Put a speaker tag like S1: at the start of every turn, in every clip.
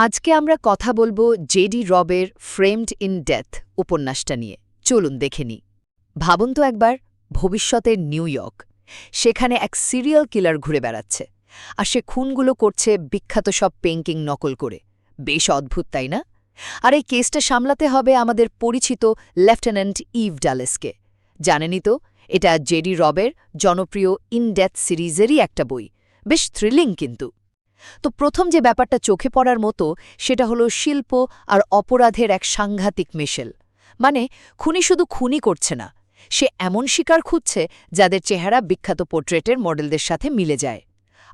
S1: আজকে আমরা কথা বলব জেডি রবের ফ্রেমড ইন ডেথ উপন্যাসটা নিয়ে। চলুন দেখে নিই। ভাবুন তো একবার, ভবিষ্যতের নিউ ইয়র্ক। সেখানে এক সিরিয়াল কিলার ঘুরে বেড়াচ্ছে। আর সে খুনগুলো করছে বিখ্যাত সব পেইন্টিং নকল করে। বেশ অদ্ভুত, তাই না? আর এই কেসটা সামলাতে হবে আমাদের পরিচিত লেফটেন্যান্ট ইভ ডালেসকে। জানেনই তো, এটা জেডি রবের জনপ্রিয় ইন ডেথ সিরিজেরই একটা বই। বেশ থ্রিলিং কিন্তু। তো প্রথম যে ব্যাপারটা চোখে পড়ার মতো, সেটা হলো শিল্প আর অপরাধের এক সাংঘাতিক মেশেল। মানে খুনি শুধু খুনি করছে না, সে এমন শিকার খুঁজছে যাদের চেহারা বিখ্যাত পোর্ট্রেটের মডেলদের সাথে মিলে যায়।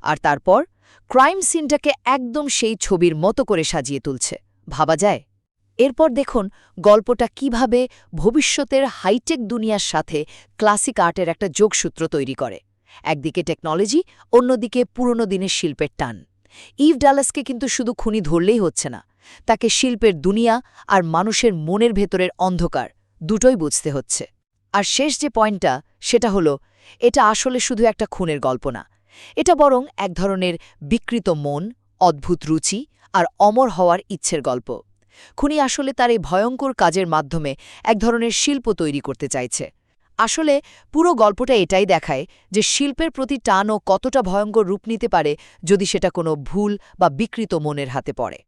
S1: আর তারপর, ক্রাইম সিনটাকে একদম সেই ছবির মতো করে সাজিয়ে তুলছে, ভাবা যায়? এরপর দেখুন গল্পটা কীভাবে ভবিষ্যতের হাইটেক দুনিয়ার সাথে ক্লাসিক আর্টের একটা যোগসূত্র তৈরি করে। একদিকে টেকনোলজি, অন্যদিকে পুরনো দিনের শিল্পের টান। ইভ ডালাসকে কিন্তু শুধু খুনি ধরলেই হচ্ছে না। তাকে শিল্পের দুনিয়া আর মানুষের মনের ভেতরের অন্ধকার দুটোই বুঝতে হচ্ছে। আর শেষ যে পয়েন্টটা, সেটা হলো, এটা আসলে শুধু একটা খুনের গল্প না। এটা বরং এক ধরনের বিকৃত মন, অদ্ভুত রুচি আর অমর হওয়ার ইচ্ছের গল্প। খুনি আসলে তার এই ভয়ঙ্কর কাজের মাধ্যমে এক ধরনের শিল্প তৈরি করতে চাইছে। আসলে পুরো গল্পটা এটাই দেখায় যে শিল্পের প্রতি টানও কতটা ভয়ঙ্কর রূপ নিতে পারে যদি সেটা কোনো ভুল বা বিকৃত মনের হাতে পড়ে।